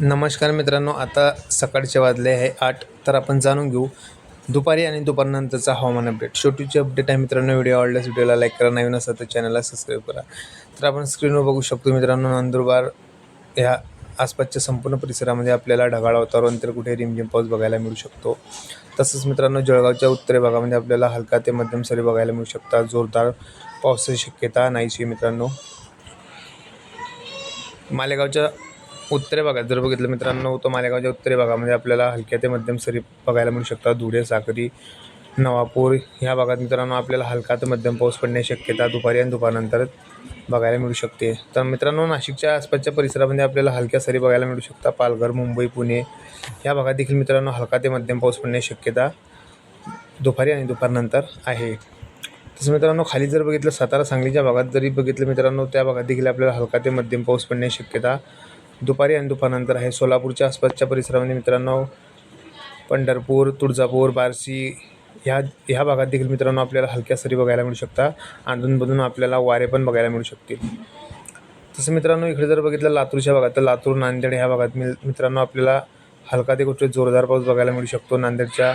नमस्कार मित्रांनो आता सकाळचे वाजले आहे आठ. तर आपण जाणून घेऊ दुपारी आणि दुपारनंतरचा हवामान अपडेट शेवटीची अपडेट आहे मित्रांनो व्हिडिओ आवडल्यास व्हिडिओला लाईक करा नवीन असा तर चॅनलला सबस्क्राईब करा. तर आपण स्क्रीनवर बघू शकतो मित्रांनो नंदुरबार ह्या आसपासच्या संपूर्ण परिसरामध्ये आपल्याला ढगाळ वातावरण तर कुठे रिमझिम पाऊस बघायला मिळू शकतो. तसंच मित्रांनो जळगावच्या उत्तरे भागामध्ये आपल्याला हलका ते मध्यम सरी बघायला मिळू शकतात जोरदार पावसाची शक्यता नाहीशी मित्रांनो. मालेगावच्या उत्तरे भागात जर बघितलं मित्रांनो तो मालेगावच्या उत्तरे भागामध्ये म्हणजे आपल्याला हलक्या ते मध्यम सरी बघायला मिळू शकतात. धुळे साखरी नवापूर ह्या भागात मित्रांनो आपल्याला हलका ते मध्यम पाऊस पडण्याची शक्यता दुपारी आणि दुपारनंतर बघायला मिळू शकते. तर मित्रांनो नाशिकच्या आसपासच्या परिसरामध्ये आपल्याला हलक्या सरी बघायला मिळू शकतात पालघर मुंबई पुणे या भागात देखील मित्रांनो हलका ते मध्यम पाऊस पडण्याची शक्यता दुपारी आणि दुपारनंतर आहे. तसं मित्रांनो खाली जर बघितलं सातारा सांगलीच्या भागात जरी बघितलं मित्रांनो त्या भागात देखील आपल्याला हलका ते मध्यम पाऊस पडण्याची शक्यता दुपारी आणि दुपारनंतर आहे सोलापूरच्या आसपासच्या परिसरामध्ये मित्रांनो. पंढरपूर तुळजापूर बार्शी ह्या ह्या भागात देखील मित्रांनो आपल्याला हलक्या सरी बघायला मिळू शकता. अधूनमधून आपल्याला वारे पण बघायला मिळू शकतील. तसं मित्रांनो इकडे जर बघितलं लातूरच्या भागात तर लातूर नांदेड ह्या भागात मिळ मित्रांनो आपल्याला हलका ते कुठे जोरदार पाऊस बघायला मिळू शकतो. नांदेडच्या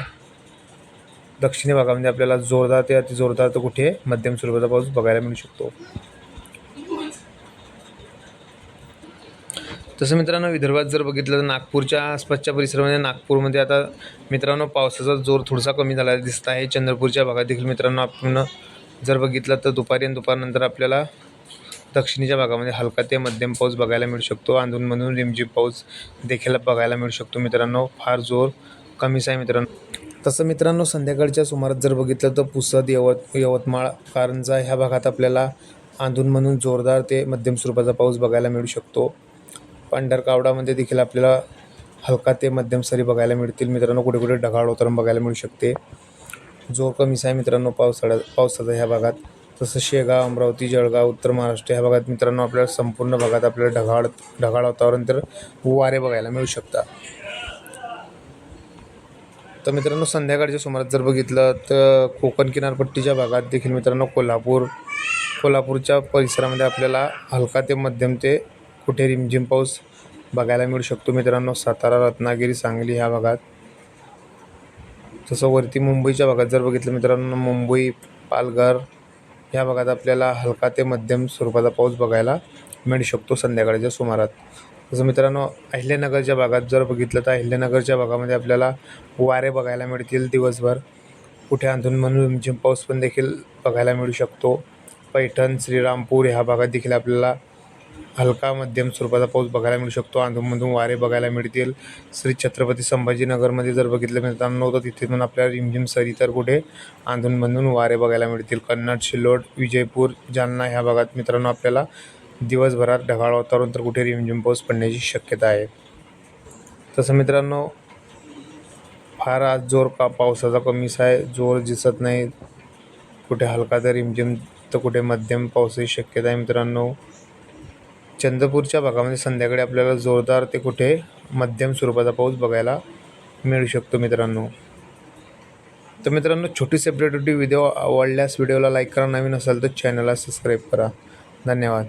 दक्षिणी भागामध्ये आपल्याला जोरदार ते अति जोरदार तर कुठे मध्यम स्वरूपाचा पाऊस बघायला मिळू शकतो. तसं मित्रांनो विदर्भात जर बघितलं तर नागपूरच्या आसपासच्या परिसरामध्ये नागपूरमध्ये आता मित्रांनो पावसाचा जोर थोडासा कमी झालेला दिसत आहे. चंद्रपूरच्या भागात देखील मित्रांनो आपण जर बघितलं तर दुपारी आणि दुपारनंतर आपल्याला दक्षिणेच्या भागामध्ये हलका ते मध्यम पाऊस बघायला मिळू शकतो. अधूनमधून रिमझिम पाऊस देखील बघायला मिळू शकतो. मित्रांनो फार जोर कमीच आहे मित्रांनो. तसं मित्रांनो संध्याकाळच्या सुमारात जर बघितलं तर पुसद यवत यवतमाळ कारंजा ह्या भागात आपल्याला अधूनमधून जोरदार ते मध्यम स्वरूपाचा पाऊस बघायला मिळू शकतो. पांढरकावडामध्ये देखील आपल्याला हलका ते मध्यम सरी बघायला मिळतील. मित्रांनो कुठे कुठे ढगाळ उतरण बघायला मिळू शकते. जोर कमीच आहे मित्रांनो पावसाळ्यात पावसाचा ह्या भागात. तसं शेगाव अमरावती जळगाव उत्तर महाराष्ट्र ह्या भागात मित्रांनो आपल्याला संपूर्ण भागात आपल्याला ढगाळ ढगाळ वातावरण तर वारे बघायला मिळू शकतात. तर मित्रांनो संध्याकाळच्या सुमारात जर बघितलं तर कोकण किनारपट्टीच्या भागात देखील मित्रांनो कोल्हापूर कोल्हापूरच्या परिसरामध्ये आपल्याला हलका ते मध्यम ते कुठे रिमझिम पाऊस बघायला मिळू शकतो मित्रांनो? सातारा रत्नागिरी सांगली ह्या भागात. तसं वरती मुंबईच्या भागात जर बघितलं मित्रांनो मुंबई पालघर ह्या भागात आपल्याला हलका ते मध्यम स्वरूपाचा पाऊस बघायला मिळू शकतो संध्याकाळच्या सुमारात. तसं मित्रांनो अहिल्यानगरच्या भागात जर बघितलं तर अहिल्यानगरच्या भागामध्ये आपल्याला वारे बघायला मिळतील दिवसभर. कुठे अंधून म्हणून रिमझिम पाऊस पण देखील बघायला मिळू शकतो. पैठण श्रीरामपूर ह्या भागात देखील आपल्याला हलका मध्यम स्वरूपाचा पाऊस बघायला मिळू शकतो. अधूनमधून वारे बघायला मिळतील. श्री छत्रपती संभाजीनगरमध्ये जर बघितलं मित्रांनो तर तिथे पण आपल्याला रिमझिम सरी तर कुठे? अधूनमधून वारे बघायला मिळतील. कन्नड शिल्लोड विजयपूर जालना ह्या भागात मित्रांनो आपल्याला दिवसभरात ढगाळ वातावरण तर कुठे रिमझिम पाऊस पडण्याची शक्यता आहे. तसं मित्रांनो फार आज जोर का पावसाचा कमीच आहे. जोर दिसत नाही. कुठे हलका तर रिमझिम तर कुठे मध्यम पावसाची शक्यता आहे मित्रांनो. चंद्रपूरच्या भागामध्ये संध्याकाळी आपल्याला जोरदार ते कुठे मध्यम स्वरूपाचा पाऊस बघायला मिळू शकतो मित्रांनो. तर मित्रांनो छोटी सेपरेट व्हिडिओ आवडल्यास व्हिडिओला लाईक करा. नवीन असाल तर चॅनलला सबस्क्राईब करा. धन्यवाद.